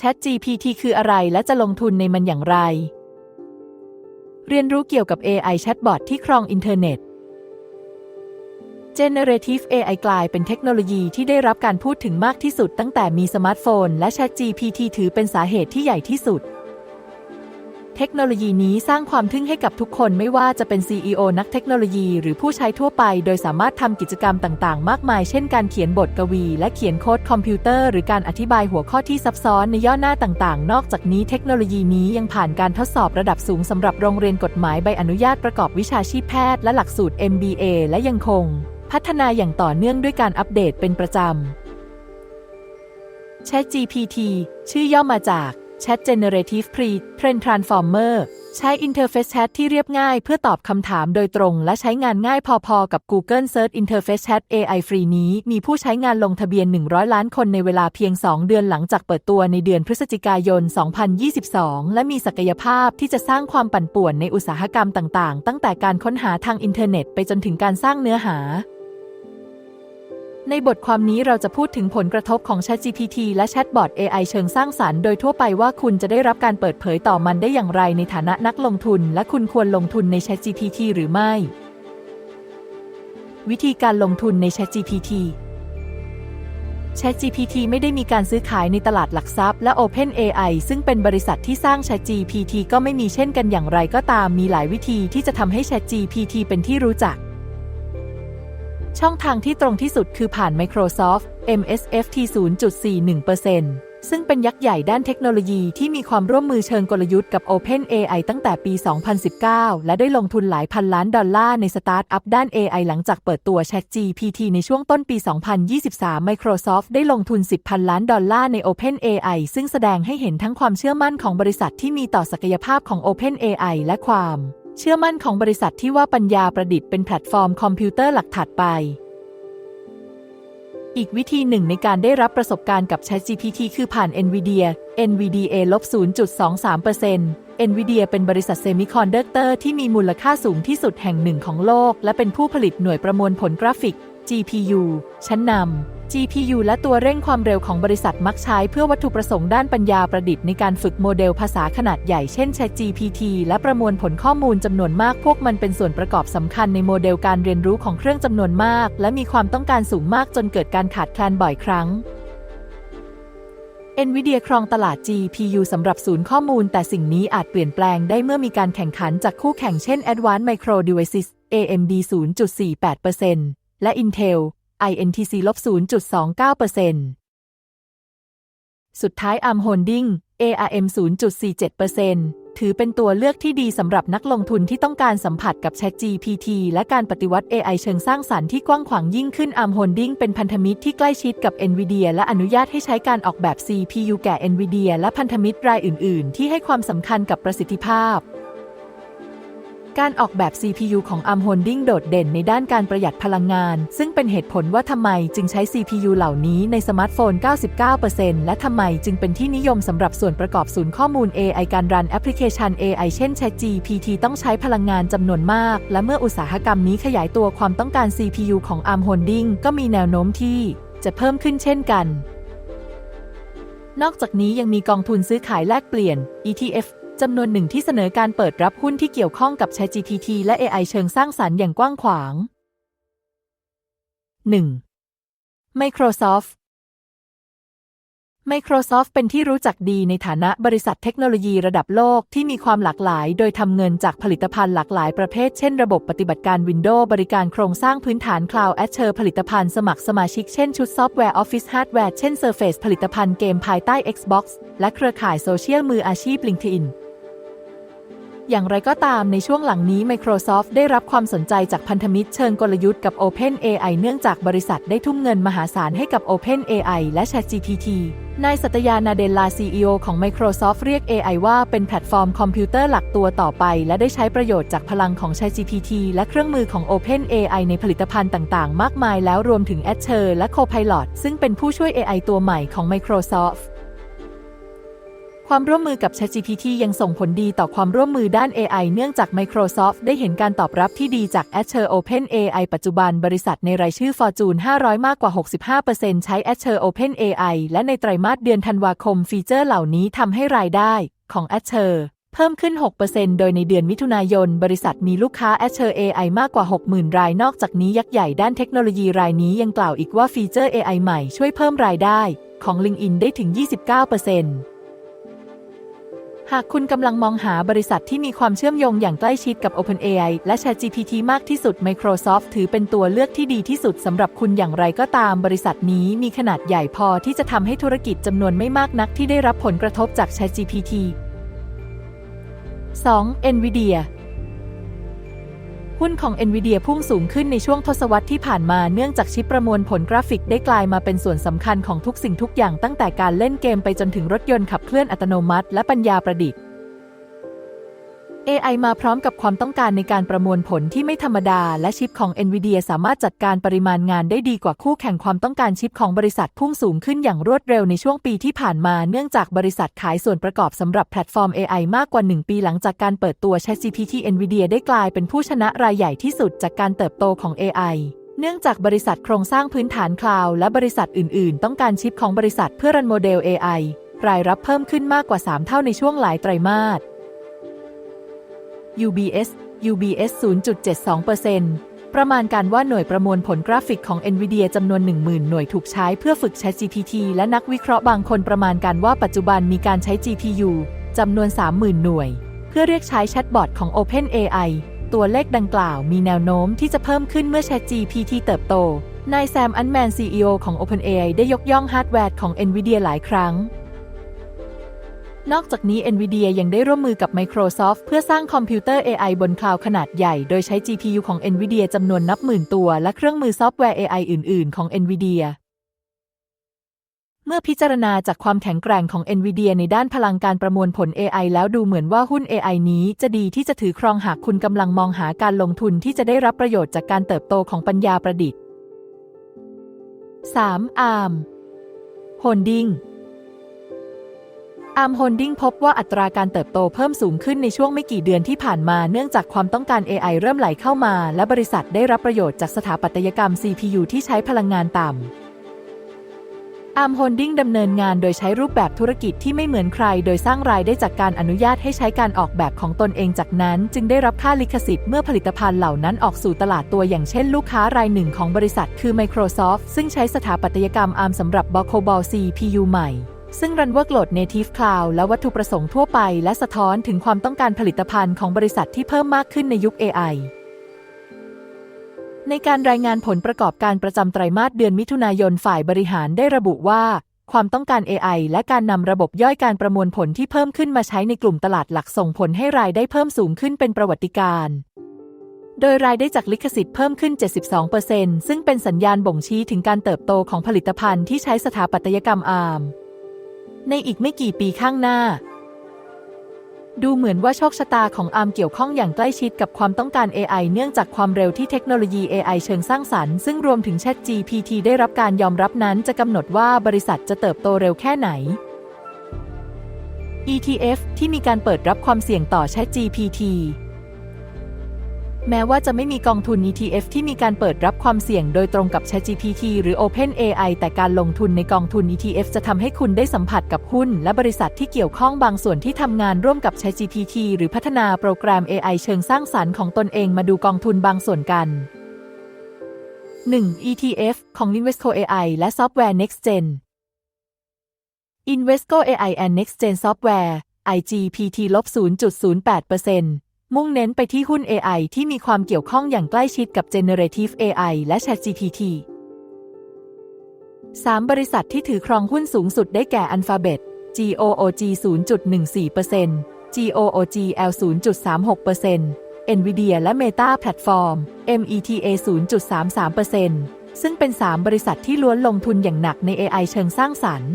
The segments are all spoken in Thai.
ChatGPT คืออะไรและจะลงทุนในมันอย่างไร เรียนรู้เกี่ยวกับ AI Chatbot ที่ครองอินเทอร์เน็ต Generative AI กลายเป็นเทคโนโลยีที่ได้รับการพูดถึงมากที่สุดตั้งแต่มีสมาร์ทโฟน และ ChatGPT ถือเป็นสาเหตุที่ใหญ่ที่สุด เทคโนโลยีนี้สร้างความทึ่งให้กับทุกคนไม่ว่าจะเป็น CEO นักเทคโนโลยีหรือผู้ใช้ทั่วไป โดยสามารถทำกิจกรรมต่างๆ มากมาย เช่นการเขียนบทกวี และเขียนโค้ดคอมพิวเตอร์หรือการอธิบายหัวข้อที่ซับซ้อนในย่อหน้าต่างๆ นอกจากนี้เทคโนโลยีนี้ยังผ่านการทดสอบระดับสูงสำหรับโรงเรียนกฎหมายใบอนุญาตประกอบวิชาชีพแพทย์และหลักสูตร MBA และยังคง พัฒนาอย่างต่อเนื่องด้วยการอัปเดตเป็นประจำ ChatGPT ชื่อย่อมาจาก Chat Generative Pre-train Transformer ใช้อินเทอร์เฟซแชทที่เรียบง่ายเพื่อตอบคำถามโดยตรงและใช้งานง่ายพอๆ กับ Google Search Interface Chat AI ฟรีนี้ มีผู้ใช้งานลงทะเบียน 100 ล้านคนในเวลาเพียง 2 เดือนหลังจากเปิดตัวในเดือนพฤศจิกายน 2022 และมีศักยภาพที่จะสร้างความปั่นป่วนในอุตสาหกรรมต่างๆ ตั้งแต่การค้นหาทางอินเทอร์เน็ตไปจนถึงการสร้างเนื้อหา ในบทความนี้เราจะพูดถึงผลกระทบของ ChatGPT และแชทบอท AI เชิงสร้างสารรค์โดยทั่วไปว่าคุณจะได้รับการเปิดเผยต่อมันได้อย่างไรในฐานะนักลงทุน และคุณควรลงทุนใน ChatGPT หรือไม่ วิธีการลงทุนใน ChatGPT ChatGPT ไม่ได้มีการซื้อขายในตลาดหลักทรัพย์และ OpenAI ซึ่งเป็นบริษัทที่สร้าง ChatGPT ก็ไม่มีเช่นกันอย่างไรก็ตามมีหลายวิธีที่จะทำให้ ChatGPT เป็นที่รู้จัก ช่องทางที่ตรงที่สุดคือผ่าน Microsoft MSFT 0.41%ซึ่งเป็นยักษ์ใหญ่ด้านเทคโนโลยีที่มีความร่วมมือเชิงกลยุทธ์กับ OpenAI ตั้งแต่ปี 2019 และได้ลงทุนหลายพันล้านดอลลาร์ในสตาร์ทอัพด้าน AI หลังจากเปิดตัว ChatGPT ในช่วงต้นปี 2023 Microsoft ได้ลงทุน 10 พันล้านดอลลาร์ใน OpenAI ซึ่งแสดงให้เห็นทั้งความเชื่อมั่นของบริษัทที่มีต่อศักยภาพของ OpenAI และความ เชื่อมั่นของบริษัทที่ว่าปัญญาประดิษฐ์เป็นแพลตฟอร์มคอมพิวเตอร์หลักถัดไป อีกวิธีหนึ่งในการได้รับประสบการณ์กับ ChatGPT คือผ่าน NVIDIA NVDA ลบ0.23% NVIDIA เป็นบริษัทเซมิคอนดักเตอร์ที่มีมูลค่าสูงที่สุดแห่งหนึ่งของโลก และเป็นผู้ผลิตหน่วยประมวลผลกราฟิก GPU ชั้นนำ GPU และตัวเร่งความเร็วของบริษัทมักใช้เพื่อวัตถุประสงค์ด้านปัญญาประดิษฐ์ในการฝึกโมเดลภาษาขนาดใหญ่เช่น ChatGPT และประมวลผลข้อมูลจำนวนมากพวกมันเป็นส่วนประกอบสำคัญในโมเดลการเรียนรู้ของเครื่องจำนวนมาก และมีความต้องการสูงมากจนเกิดการขาดแคลนบ่อยครั้ง NVIDIA ครองตลาด GPU สำหรับศูนย์ข้อมูล แต่สิ่งนี้อาจเปลี่ยนแปลงได้เมื่อมีการแข่งขันจากคู่แข่งเช่น Advanced Micro Devices AMD 0.48% และ Intel INTC ลบ0.29%สุดท้าย ARM Holding ARM 0.47%ถือเป็นตัวเลือกที่ดีสำหรับนักลงทุนที่ต้องการสัมผัสกับ ChatGPT และการปฏิวัติ AI เชิงสร้างสารรค์ที่กว้างขวางยิ่งขึ้น ARM Holding เป็นพันธมิตรที่ใกล้ชิดกับ NVIDIA และอนุญาตให้ใช้การออกแบบ CPU แก่ NVIDIA และพันธมิตรรายอื่น ๆ ที่ให้ความสำคัญกับประสิทธิภาพ การออกแบบ CPU ของ ARM Holding โดดเด่นในด้านการประหยัดพลังงาน ซึ่งเป็นเหตุผลว่าทำไมจึงใช้ CPU เหล่านี้ในสมาร์ทโฟน 99%และทำไมจึงเป็นที่นิยมสำหรับส่วนประกอบศูนย์ข้อมูล AI การรันแอปพลิเคชัน AI เช่น ChatGPT ต้องใช้พลังงานจำนวนมาก และเมื่ออุตสาหกรรมนี้ขยายตัวความต้องการ CPU ของ ARM Holding ก็มีแนวโน้มที่จะเพิ่มขึ้นเช่นกัน นอกจากนี้ยังมีกองทุนซื้อขายแลกเปลี่ยน ETF จำนวนหนึ่งที่เสนอการเปิดรับหุ้นที่เกี่ยวข้องกับ ChatGPT และ AI เชิงสร้างสารรค์อย่างกว้างขวาง 1. Microsoft Microsoft เป็นที่รู้จักดีในฐานะบริษัทเทคโนโลยีระดับโลกที่มีความหลากหลาย โดยทำเงินจากผลิตภัณฑ์หลากหลายประเภท เช่นระบบปฏิบัติการ Windows บริการโครงสร้างพื้นฐาน Cloud Azure ผลิตภัณฑ์สมัครสมาชิก เช่นชุดซอฟต์แวร์ Office Hardware เช่น Surface ผลิตภัณฑ์เกมภายใต้ Xbox และเครือข่ายโซเชียลมืออาชีพ LinkedIn อย่างไรก็ตามในช่วงหลังนี้ Microsoft ได้รับความสนใจจากพันธมิตรเชิงกลยุทธ์กับ OpenAI เนื่องจากบริษัทได้ทุ่มเงินมหาศาลให้กับ OpenAI และ ChatGPT นายสัตยานาเดลลา CEO ของ Microsoft เรียก AI ว่าเป็นแพลตฟอร์มคอมพิวเตอร์หลักตัวต่อไป และได้ใช้ประโยชน์จากพลังของ ChatGPT และเครื่องมือของ OpenAI ในผลิตภัณฑ์ต่างๆ มากมายแล้วรวมถึง Azure และ Copilot ซึ่งเป็นผู้ช่วย AI ตัวใหม่ของ Microsoft ความร่วมมือกับ ChatGPT ยังส่งผลดีต่อความร่วมมือด้าน AI เนื่องจาก Microsoft ได้เห็นการตอบรับที่ดีจาก Azure OpenAI ปัจจุบันบริษัทในรายชื่อ Fortune 500 มากกว่า 65%ใช้ Azure OpenAI และในไตรมาสเดือนธันวาคมฟีเจอร์เหล่านี้ทำให้รายได้ของ Azure เพิ่มขึ้น 6%โดยในเดือนมิถุนายน บริษัทมีลูกค้า Azure AI มากกว่า 60,000 ราย นอกจากนี้ยักษ์ใหญ่ด้านเทคโนโลยีรายนี้ยังกล่าวอีกว่าฟีเจอร์ AI ใหม่ช่วยเพิ่มรายได้ของ LinkedIn ได้ถึง 29% หากคุณกำลังมองหาบริษัทที่มีความเชื่อมโยงอย่างใกล้ชิดกับ OpenAI และ ChatGPT มากที่สุด Microsoft ถือเป็นตัวเลือกที่ดีที่สุดสำหรับคุณอย่างไรก็ตาม บริษัทนี้มีขนาดใหญ่พอที่จะทำให้ธุรกิจจำนวนไม่มากนักที่ได้รับผลกระทบจาก ChatGPT 2. NVIDIA หุ้นของ NVIDIA พุ่งสูงขึ้นในช่วงทศวรรษที่ผ่านมาเนื่องจากชิปประมวลผลกราฟิกได้กลายมาเป็นส่วนสำคัญของทุกสิ่งทุกอย่างตั้งแต่การเล่นเกมไปจนถึงรถยนต์ขับเคลื่อนอัตโนมัติและปัญญาประดิษฐ์ AI มาพร้อมกับความต้องการในการประมวลผลที่ไม่ธรรมดา และชิปของ NVIDIA สามารถจัดการปริมาณงานได้ดีกว่าคู่แข่งความต้องการชิปของบริษัทพุ่งสูงขึ้นอย่างรวดเร็วในช่วงปีที่ผ่านมา เนื่องจากบริษัทขายส่วนประกอบสำหรับแพลตฟอร์ม AI มากกว่า 1 ปีหลังจากการเปิดตัว ChatGPT NVIDIA ได้กลายเป็นผู้ชนะรายใหญ่ที่สุดจากการเติบโตของ AI เนื่องจากบริษัทโครงสร้างพื้นฐานคลาวด์และบริษัทอื่น ๆ ต้องการชิปของบริษัทเพื่อรันโมเดล AI รายรับเพิ่มขึ้นมากกว่า 3 เท่าในช่วงหลายไตรมาส UBS UBS 0.72%ประมาณการว่าหน่วยประมวลผลกราฟิกของ NVIDIA จำนวน 10,000 หน่วยถูกใช้เพื่อฝึก ChatGPT และนักวิเคราะห์บางคนประมาณการว่าปัจจุบันมีการใช้ GPU จำนวน 30,000 หน่วย เพื่อเรียกใช้แชทบอทของ OpenAI ตัวเลขดังกล่าวมีแนวโน้มที่จะเพิ่มขึ้นเมื่อ ChatGPT เติบโต นายแซม อันแมน CEO ของ OpenAI ได้ยกย่องฮาร์ดแวร์ของ NVIDIA หลายครั้ง นอกจากนี้ NVIDIA ยังได้ร่วมมือกับ Microsoft เพื่อสร้างคอมพิวเตอร์ AI บนคลาวด์ขนาดใหญ่ โดยใช้ GPU ของ NVIDIA จำนวนนับหมื่นตัว และเครื่องมือซอฟต์แวร์ AI อื่น ๆ ของ NVIDIA เมื่อพิจารณาจากความแข็งแกร่งของ NVIDIA ในด้านพลังการประมวลผล AI แล้วดูเหมือนว่าหุ้น AI นี้จะดีที่จะถือครองหากคุณกำลังมองหาการลงทุนที่จะได้รับประโยชน์จากการเติบโตของปัญญาประดิษฐ์ 3. ARM Holding อาร์มโฮลดิ้งพบว่าอัตราการเติบโตเพิ่มสูงขึ้นในช่วงไม่กี่เดือนที่ผ่านมาเนื่องจากความต้องการ AI เริ่มไหลเข้ามา และบริษัทได้รับประโยชน์จากสถาปัตยกรรม CPU ที่ใช้พลังงานต่ำอาร์มโฮลดิ้งดำเนินงานโดยใช้รูปแบบธุรกิจที่ไม่เหมือนใคร โดยสร้างรายได้จากการอนุญาตให้ใช้การออกแบบของตนเองจากนั้น จึงได้รับค่าลิขสิทธิ์เมื่อผลิตภัณฑ์เหล่านั้นออกสู่ตลาดตัวอย่างเช่น ลูกค้ารายหนึ่งของบริษัทคือ Microsoft ซึ่งใช้สถาปัตยกรรม ARM สำหรับ b o c o b a l CPU ใหม่ ซึ่งรันเวิร์กโหลด Native Cloud และวัตถุประสงค์ทั่วไป และสะท้อนถึงความต้องการผลิตภัณฑ์ของบริษัทที่เพิ่มมากขึ้นในยุค AI ในการรายงานผลประกอบการประจำไตรมาสเดือนมิถุนายนฝ่ายบริหารได้ระบุว่า ความต้องการ AI และการนำระบบย่อยการประมวลผลที่เพิ่มขึ้นมาใช้ในกลุ่มตลาดหลักส่งผลให้รายได้เพิ่มสูงขึ้นเป็นประวัติการณ์โดยรายได้จากลิขสิทธิ์เพิ่มขึ้น 72%ซึ่งเป็นสัญญาณบ่งชี้ถึงการเติบโตของผลิตภัณฑ์ที่ใช้สถาปัตยกรรมอาร์ม ในอีกไม่กี่ปีข้างหน้า ดูเหมือนว่าโชคชะตาของอาร์มเกี่ยวข้องอย่างใกล้ชิดกับความต้องการ AI เนื่องจากความเร็วที่เทคโนโลยี AI เชิงสร้างสรรค์ซึ่งรวมถึง ChatGPT ได้รับการยอมรับนั้นจะกำหนดว่าบริษัทจะเติบโตเร็วแค่ไหน ETF ที่มีการเปิดรับความเสี่ยงต่อ ChatGPT แม้ว่าจะไม่มีกองทุน ETF ที่มีการเปิดรับความเสี่ยงโดยตรงกับ ChatGPT หรือ OpenAI แต่การลงทุนในกองทุน ETF จะทำให้คุณได้สัมผัสกับหุ้น และบริษัทที่เกี่ยวข้องบางส่วนที่ทำงานร่วมกับ ChatGPT หรือพัฒนาโปรแกรม AI เชิงสร้างสรรค์ของตนเองมาดูกองทุนบางส่วนกัน 1. ETF ของ Invesco AI และ Software NextGen Invesco AI and NextGen Software IGPT-0.08% มุ่งเน้นไปที่หุ้น AI ที่มีความเกี่ยวข้องอย่างใกล้ชิดกับ Generative AI และ ChatGPT 3 บริษัทที่ถือครองหุ้นสูงสุดได้แก่ Alphabet GOOG 0.14% GOOGL 0.36% Nvidia และ Meta Platform META 0.33%ซึ่งเป็น 3 บริษัทที่ล้วนลงทุนอย่างหนักใน AI เชิงสร้างสรรค์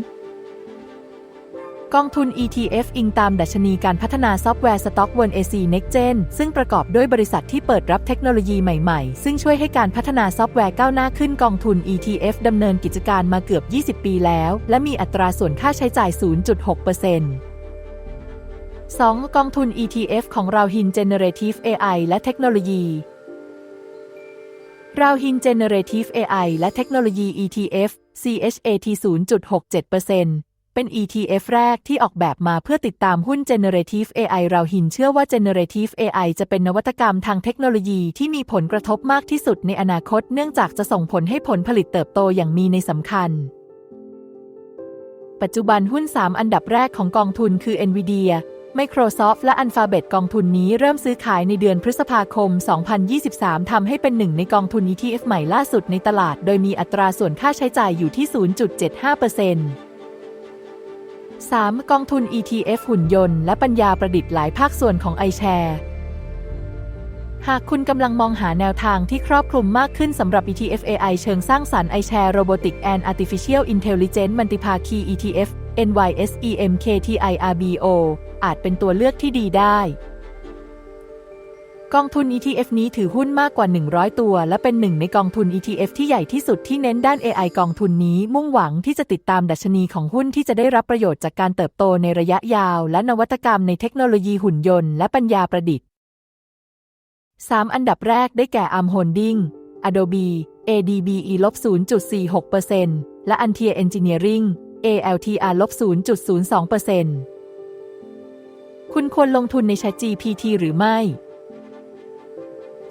กองทุน ETF อิงตามดัชนีการพัฒนาซอฟต์แวร์ Stock 1 AC Nextgen ซึ่งประกอบด้วยบริษัทที่เปิดรับเทคโนโลยีใหม่ๆ ซึ่งช่วยให้การพัฒนาซอฟต์แวร์ก้าวหน้าขึ้นกองทุน ETF ดำเนินกิจการมาเกือบ 20 ปีแล้ว และมีอัตราส่วนค่าใช้จ่าย 0.6% 2. กองทุน ETF ของเรา Hin Generative AI และเทคโนโลยีเรา Hin Generative AI และเทคโนโลยี ETF CHAT 0.67% เป็น ETF แรกที่ออกแบบมาเพื่อติดตามหุ้น Generative AI เราหินเชื่อว่า Generative AI จะเป็นนวัตกรรมทางเทคโนโลยีที่มีผลกระทบมากที่สุดในอนาคต เนื่องจากจะส่งผลให้ผลผลิตเติบโตอย่างมีในสำคัญ ปัจจุบันหุ้น 3 อันดับแรกของกองทุนคือ NVIDIA Microsoft และ Alphabet กองทุนนี้เริ่มซื้อขายในเดือนพฤษภาคม 2023 ทำให้เป็นหนึ่งในกองทุน ETF ใหม่ล่าสุดในตลาด โดยมีอัตราส่วนค่าใช้จ่ายอยู่ที่ 0.75% 3. กองทุน ETF หุ่นยนต์และปัญญาประดิษฐ์หลายภาคส่วนของ iShare หากคุณกำลังมองหาแนวทางที่ครอบคลุมมากขึ้นสำหรับ ETF AI เชิงสร้างสรรค์ iShare Robotic and Artificial Intelligence Multiparty ETF NYSEMKTIRBO อาจเป็นตัวเลือกที่ดีได้ กองทุน ETF นี้ถือหุ้นมากกว่า 100 ตัว และเป็นหนึ่งในกองทุน ETF ที่ใหญ่ที่สุดที่เน้นด้าน AI กองทุนนี้มุ่งหวังที่จะติดตามดัชนีของหุ้นที่จะได้รับประโยชน์จากการเติบโตในระยะยาว และนวัตกรรมในเทคโนโลยีหุ่นยนต์และปัญญาประดิษฐ์ 3 อันดับแรกได้แก่ Arm Holding Adobe ADBE ลบ0.46%และ Antia Engineering ALTR ลบ0.02%คุณควรลงทุนใน ChatGPT หรือไม่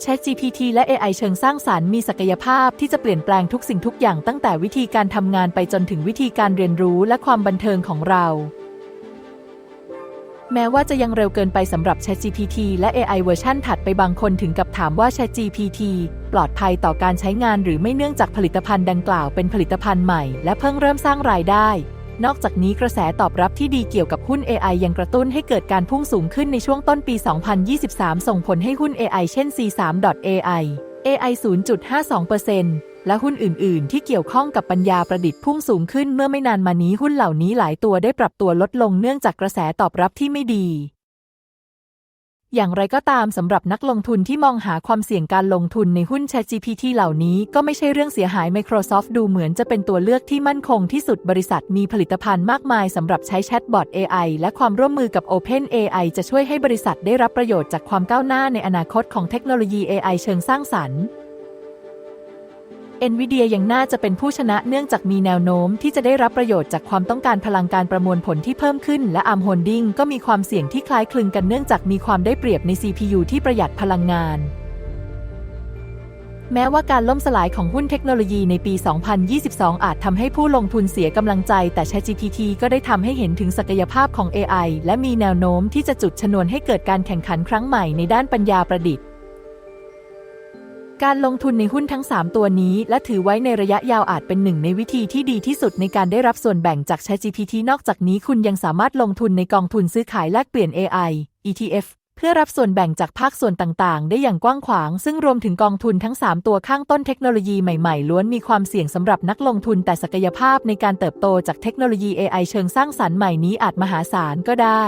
ChatGPT และ AI เชิงสร้างสารรค์มีศักยภาพที่จะเปลี่ยนแปลงทุกสิ่งทุกอย่างตั้งแต่วิธีการทำงานไปจนถึงวิธีการเรียนรู้และความบันเทิงของเรา แม้ว่าจะยังเร็วเกินไปสำหรับ ChatGPT และ AI เวอร์ชันถัดไปบางคนถึงกับถามว่า ChatGPT ปลอดภัยต่อการใช้งานหรือไม่เนื่องจากผลิตภัณฑ์ดังกล่าวเป็นผลิตภัณฑ์ใหม่และเพิ่งเริ่มสร้างรายได้ นอกจากนี้กระแสตอบรับที่ดีเกี่ยวกับหุ้น AI ยังกระตุ้นให้เกิดการพุ่งสูงขึ้นในช่วงต้นปี 2023 ส่งผลให้หุ้น AI เช่น C3.ai AI 0.52%และหุ้นอื่น ๆ ที่เกี่ยวข้องกับปัญญาประดิษฐ์พุ่งสูงขึ้นเมื่อไม่นานมานี้หุ้นเหล่านี้หลายตัวได้ปรับตัวลดลงเนื่องจากกระแสตอบรับที่ไม่ดี อย่างไรก็ตามสำหรับนักลงทุนที่มองหาความเสี่ยงการลงทุนในหุ้น ChatGPT เหล่านี้ก็ไม่ใช่เรื่องเสียหาย Microsoft ดูเหมือนจะเป็นตัวเลือกที่มั่นคงที่สุดบริษัทมีผลิตภัณฑ์มากมายสำหรับใช้แชทบอท AI และความร่วมมือกับ OpenAI จะช่วยให้บริษัทได้รับประโยชน์จากความก้าวหน้าในอนาคตของเทคโนโลยี AI เชิงสร้างสรรค์ NVIDIA ยังน่าจะเป็นผู้ชนะเนื่องจากมีแนวโน้มที่จะได้รับประโยชน์จากความต้องการพลังการประมวลผลที่เพิ่มขึ้น และ ARM Holding ก็มีความเสี่ยงที่คล้ายคลึงกันเนื่องจากมีความได้เปรียบใน CPU ที่ประหยัดพลังงาน แม้ว่าการล่มสลายของหุ้นเทคโนโลยีในปี 2022 อาจทำให้ผู้ลงทุนเสียกำลังใจ แต่ ChatGPT ก็ได้ทำให้เห็นถึงศักยภาพของ AI และมีแนวโน้มที่จะจุดชนวนให้เกิดการแข่งขันครั้งใหม่ในด้านปัญญาประดิษฐ์ การลงทุนในหุ้นทั้ง 3 ตัวนี้ และถือไว้ในระยะยาวอาจเป็นหนึ่งในวิธีที่ดีที่สุดในการได้รับส่วนแบ่งจาก ChatGPT นอกจากนี้คุณยังสามารถลงทุนในกองทุนซื้อขายแลกเปลี่ยน AI ETF เพื่อรับส่วนแบ่งจากภาคส่วนต่างๆ ได้อย่างกว้างขวาง ซึ่งรวมถึงกองทุนทั้ง 3 ตัวข้างต้นเทคโนโลยีใหม่ๆ ล้วนมีความเสี่ยงสำหรับนักลงทุนแต่ศักยภาพในการเติบโตจากเทคโนโลยี AI เชิงสร้างสรรค์ใหม่นี้อาจมหาศาลก็ได้